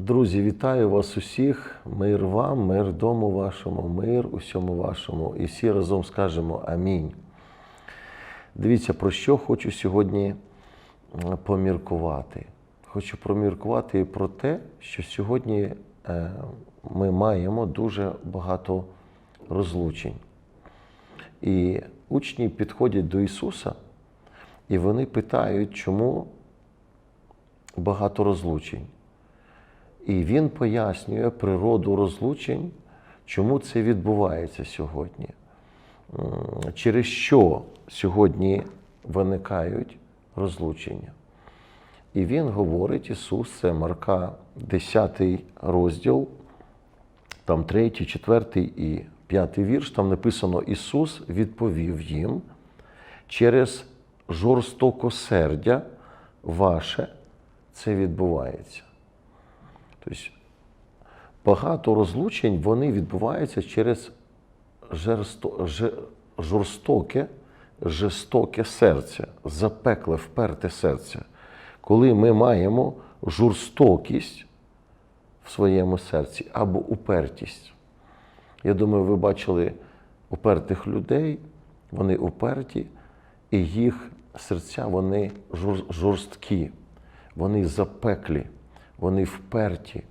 Друзі, вітаю вас усіх. Мир вам, мир дому вашому, мир усьому вашому. І всі разом скажемо Амінь. Дивіться, про що хочу сьогодні поміркувати. Хочу проміркувати про те, що сьогодні е, ми маємо дуже багато розлучень. І учні підходять до Ісуса, і вони питають, чому багато розлучень. І він пояснює природу розлучень, чому це відбувається сьогодні, через що сьогодні виникають розлучення. І він говорить, Ісус, це Марка, 10 розділ, там 3, 4 і 5 вірш, там написано: Ісус відповів їм через жорстокосердя ваше це відбувається. Тобто багато розлучень вони відбуваються через жерсто, же- жорстоке, жорстоке серце, запекле, вперте серце. Коли ми маємо жорстокість в своєму серці або упертість. Я думаю, ви бачили упертих людей, вони уперті, і їх серця вони жорсткі, вони запеклі, вони вперті.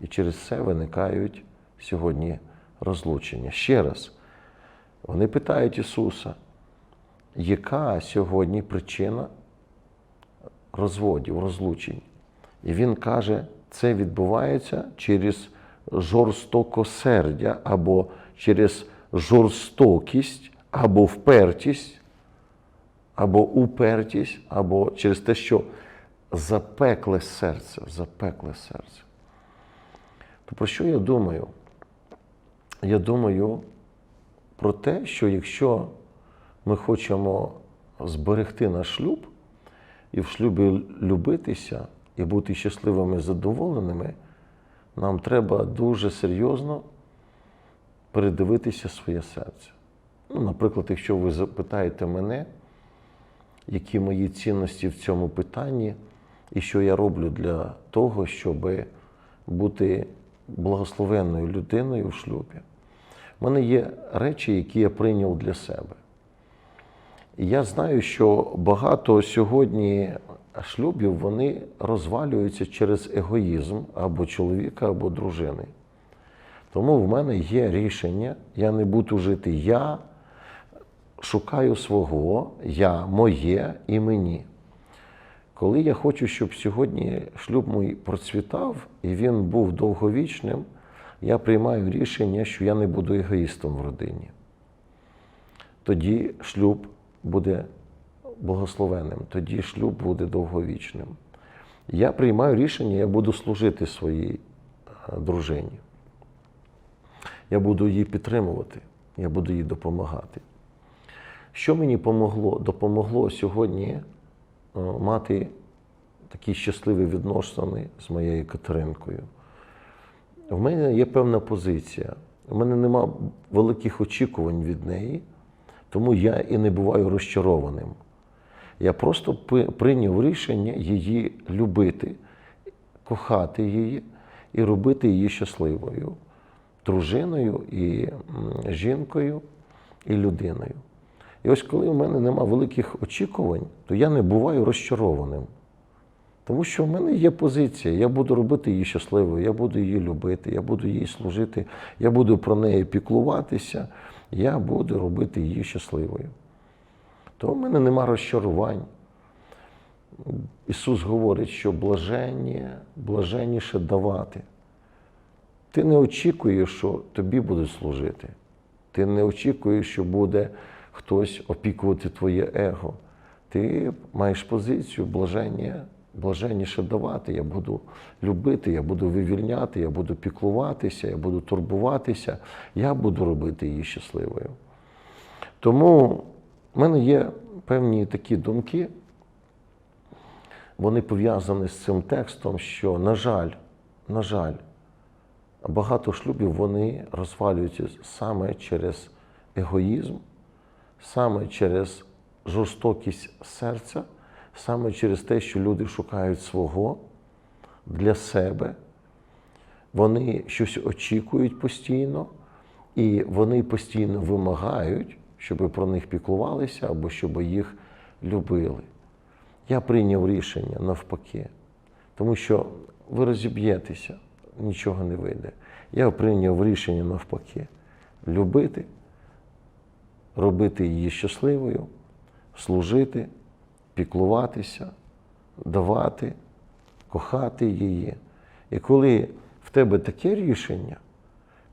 І через це виникають сьогодні розлучення. Ще раз, вони питають Ісуса, яка сьогодні причина розводів, розлучень? І Він каже, це відбувається через жорстокосердя або через жорстокість, або впертість, або упертість, або через те, що запекле серце, запекле серце. То про що я думаю? Я думаю про те, що якщо ми хочемо зберегти наш шлюб і в шлюбі любитися і бути щасливими, задоволеними, нам треба дуже серйозно передивитися своє серце. Ну, наприклад, якщо ви запитаєте мене, які мої цінності в цьому питанні, і що я роблю для того, щоб бути благословенною людиною в шлюбі. У мене є речі, які я прийняв для себе. Я знаю, що багато сьогодні шлюбів вони розвалюються через егоїзм або чоловіка, або дружини. Тому в мене є рішення, я не буду жити я, шукаю свого, я, моє і мені. Коли я хочу, щоб сьогодні шлюб мій процвітав і він був довговічним, я приймаю рішення, що я не буду егоїстом в родині. Тоді шлюб буде благословенним, тоді шлюб буде довговічним. Я приймаю рішення, я буду служити своїй е, дружині. Я буду її підтримувати, я буду їй допомагати. Що мені помогло? допомогло сьогодні мати такі щасливі відносини з моєю Катеринкою? В мене є певна позиція. У мене нема великих очікувань від неї, тому я і не буваю розчарованим. Я просто прийняв рішення її любити, кохати її і робити її щасливою, дружиною, і жінкою, і людиною. І ось коли в мене нема великих очікувань, то я не буваю розчарованим. Тому що в мене є позиція, я буду робити її щасливою, я буду її любити, я буду їй служити, я буду про неї піклуватися, я буду робити її щасливою. То в мене нема розчарувань. Ісус говорить, що блаженні, блаженніше давати. Ти не очікуєш, що тобі будуть служити. Ти не очікуєш, що буде хтось опікувати твоє его. Ти маєш позицію блаження, блаженніше давати. Я буду любити, я буду вивільняти, я буду піклуватися, я буду турбуватися, я буду робити її щасливою. Тому в мене є певні такі думки, вони пов'язані з цим текстом, що, на жаль, на жаль, багато шлюбів вони розвалюються саме через егоїзм, саме через жорстокість серця, саме через те, що люди шукають свого для себе вони щось очікують постійно, і вони постійно вимагають, щоб про них піклувалися або щоб їх любили. Я прийняв рішення навпаки, тому що ви розіб'єтеся, нічого не вийде. Я прийняв рішення навпаки любити, робити її щасливою, служити, піклуватися, давати, кохати її. І коли в тебе таке рішення,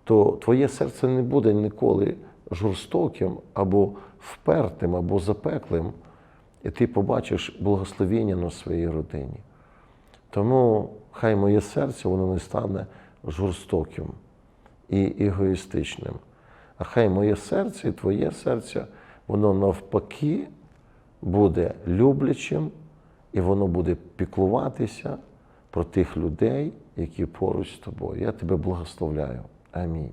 то твоє серце не буде ніколи жорстоким або впертим, або запеклим, і ти побачиш благословіння на своїй родині. Тому хай моє серце воно не стане жорстоким і егоїстичним. А хай моє серце і твоє серце, воно навпаки буде люблячим, і воно буде піклуватися про тих людей, які поруч з тобою. Я тебе благословляю. Амінь.